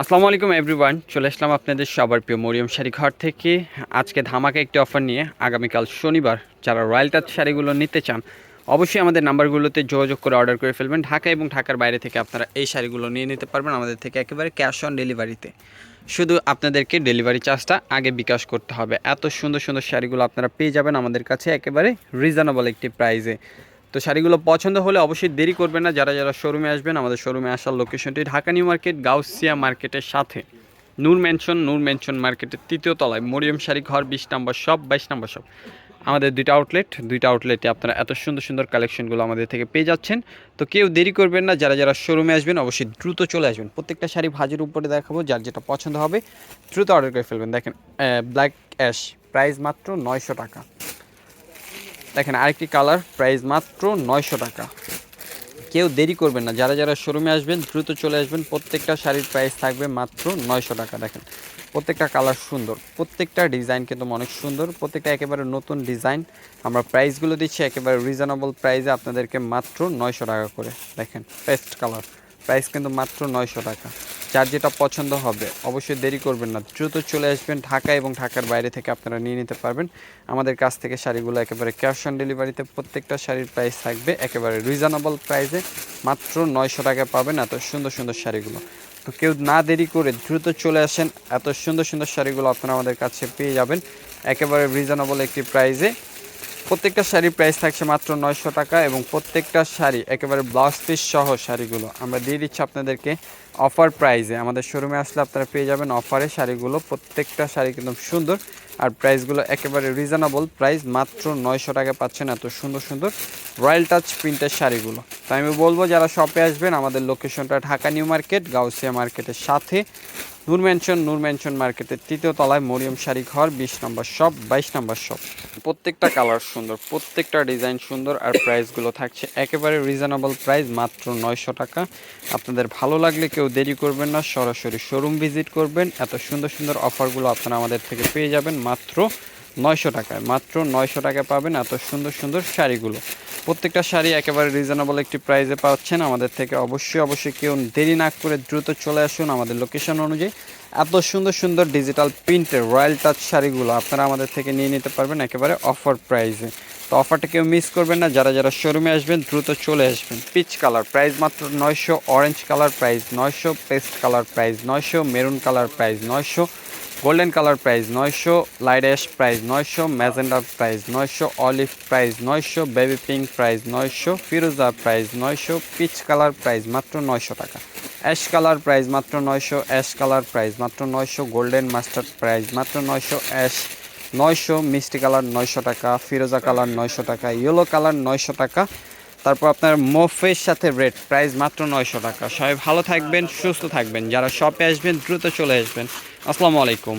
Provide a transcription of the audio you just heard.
আসসালামু আলাইকুম এভরিওয়ান চলে আসলাম আপনাদের সবার প্রিয় মরিয়ম শাড়ি ঘর থেকে। আজকে ধামাকা একটি অফার নিয়ে আগামীকাল শনিবার যারা রয়্যাল টাচ শাড়িগুলো নিতে চান, অবশ্যই আমাদের নাম্বারগুলোতে যোগাযোগ করে অর্ডার করে ফেলবেন। ঢাকা এবং ঢাকার বাইরে থেকে আপনারা এই শাড়িগুলো নিয়ে নিতে পারবেন আমাদের থেকে একেবারে ক্যাশ অন ডেলিভারিতে শুধু আপনাদেরকে ডেলিভারি চার্জটা আগে বিকাশ করতে হবে। এত সুন্দর সুন্দর শাড়িগুলো আপনারা পেয়ে যাবেন আমাদের কাছে একেবারে রিজনেবল একটি প্রাইসে তো শাড়িগুলো পছন্দ হলে অবশ্যই দেরি করবেন না। যারা যারা শোরুমে আসবেন, আমাদের শোরুমে আসার লোকেশনটি ঢাকা নিউ মার্কেট, গাউসিয়া মার্কেটের সাথে। নূর মেনশন নূর মেনশন মার্কেটের তৃতীয় তলায় মরিয়ম শাড়ি ঘর, বিশ নম্বর শপ বাইশ নম্বর শপ আমাদের দুইটা আউটলেট দুইটা আউটলেটে আপনারা এত সুন্দর সুন্দর কালেকশনগুলো আমাদের থেকে পেয়ে যাচ্ছেন। তো কেউ দেরি করবেন না, যারা যারা শোরুমে আসবেন, অবশ্যই দ্রুত চলে আসবেন। প্রত্যেকটা শাড়ি ভাজির উপরে দেখাবো, যার যেটা পছন্দ হবে, দ্রুত অর্ডার করে ফেলবেন। দেখেন ব্ল্যাক অ্যাশ প্রাইস মাত্র নয়শো টাকা। দেখেন, আরেকটি কালার প্রাইস মাত্র নয়শো টাকা। কেউ দেরি করবেন না, যারা যারা শোরুমে আসবেন, দ্রুত চলে আসবেন, প্রত্যেকটা শাড়ির প্রাইস থাকবে মাত্র নয়শো টাকা। দেখেন, প্রত্যেকটা কালার সুন্দর, প্রত্যেকটা ডিজাইন কিন্তু অনেক সুন্দর, প্রত্যেকটা একেবারে নতুন ডিজাইন আমরা প্রাইসগুলো দিচ্ছি একেবারে রিজনেবল প্রাইসে আপনাদেরকে মাত্র নয়শো টাকা করে। দেখেন পেস্ট কালার প্রাইস কিন্তু মাত্র নয়শো টাকা। যার যেটা পছন্দ হবে, অবশ্যই দেরি করবেন না। দ্রুত চলে আসবেন ঢাকা এবং ঢাকার বাইরে থেকে আপনারা নিয়ে নিতে পারবেন। আমাদের কাছ থেকে শাড়িগুলো একেবারে ক্যাশ অন ডেলিভারিতে প্রত্যেকটা শাড়ির প্রাইস থাকবে, একেবারে রিজনেবল প্রাইসে মাত্র নয়শো টাকা পাবেন এত সুন্দর সুন্দর শাড়িগুলো। তো কেউ না দেরি করে দ্রুত চলে আসেন, এত সুন্দর সুন্দর শাড়িগুলো আপনারা আমাদের কাছে পেয়ে যাবেন। একেবারে রিজনেবল একটি প্রাইসে প্রত্যেকটা শাড়ির প্রাইস থাকছে মাত্র নয়শো টাকা এবং প্রত্যেকটা শাড়ি একেবারে ব্লাউজ পিস সহ শাড়িগুলো। আমরা দিয়ে দিচ্ছি আপনাদেরকে অফার প্রাইসে আমাদের শোরুমে আসলে আপনারা পেয়ে যাবেন অফারে শাড়িগুলো। প্রত্যেকটা শাড়ি কিন্তু সুন্দর আর প্রাইসগুলো একেবারে রিজনেবল প্রাইস মাত্র নয়শো টাকা পাচ্ছেন এত সুন্দর সুন্দর রয়্যাল টাচ প্রিন্টের শাড়িগুলো। তাই আমি বলব, যারা শপে আসবেন, আমাদের লোকেশনটা ঢাকা নিউ মার্কেট, গাউসিয়া মার্কেটের সাথে। নূর ম্যানশন নূর ম্যানশন মার্কেটের তৃতীয় তলায় মরিয়ম শাড়ি ঘর, বিশ নম্বর শপ বাইশ নম্বর শপ প্রত্যেকটা কালার সুন্দর, প্রত্যেকটা ডিজাইন সুন্দর, আর প্রাইসগুলো থাকছে একেবারে রিজনেবল প্রাইস মাত্র নয়শো টাকা। আপনাদের ভালো লাগলে কেউ দেরি করবেন না, সরাসরি শোরুম ভিজিট করবেন। এত সুন্দর সুন্দর অফারগুলো আপনারা আমাদের থেকে পেয়ে যাবেন, মাত্র নয়শো টাকায়। মাত্র নয়শো টাকা পাবেন এত সুন্দর সুন্দর শাড়িগুলো। প্রত্যেকটা শাড়ি একেবারে রিজনেবল একটি প্রাইসে পাচ্ছেন। আমাদের থেকে অবশ্যই অবশ্যই কেউ দেরি না করে দ্রুত চলে আসুন আমাদের লোকেশন অনুযায়ী। এত সুন্দর সুন্দর ডিজিটাল প্রিন্টের রয়্যাল টাচ শাড়িগুলো আপনারা আমাদের থেকে নিয়ে নিতে পারবেন একেবারে অফার প্রাইসে তো অফারটা কেউ মিস করবেন না। যারা যারা শোরুমে আসবেন, দ্রুত চলে আসবেন। পিচ কালার প্রাইস মাত্র নয়শো অরেঞ্জ কালার প্রাইস নয়শো পেস্ট কালার প্রাইস নয়শো মেরুন কালার প্রাইস নয়শো গোল্ডেন কালার প্রাইস নয়শো লাইট অ্যাশ প্রাইস নয়শো ম্যাজেন্ডা প্রাইস নয়শো অলিভ প্রাইস নয়শো বেবি পিঙ্ক প্রাইস নয়শো ফিরোজা প্রাইস নয়শো পিচ কালার প্রাইস মাত্র নয়শো টাকা। অ্যাশ কালার প্রাইস মাত্র নয়শো অ্যাশ কালার প্রাইস মাত্র নয়শো গোল্ডেন মাস্টার্ড প্রাইস মাত্র নয়শো অ্যাশ নয়শো মিষ্টি কালার নয়শো টাকা ফিরোজা কালার নয়শো টাকা ইয়েলো কালার নয়শো টাকা তারপর আপনার মোফের সাথে রেড প্রাইস মাত্র নয়শো টাকা। সবাই ভালো থাকবেন, সুস্থ থাকবেন। যারা শপে আসবেন, দ্রুত চলে আসবেন। আসসালামু আলাইকুম।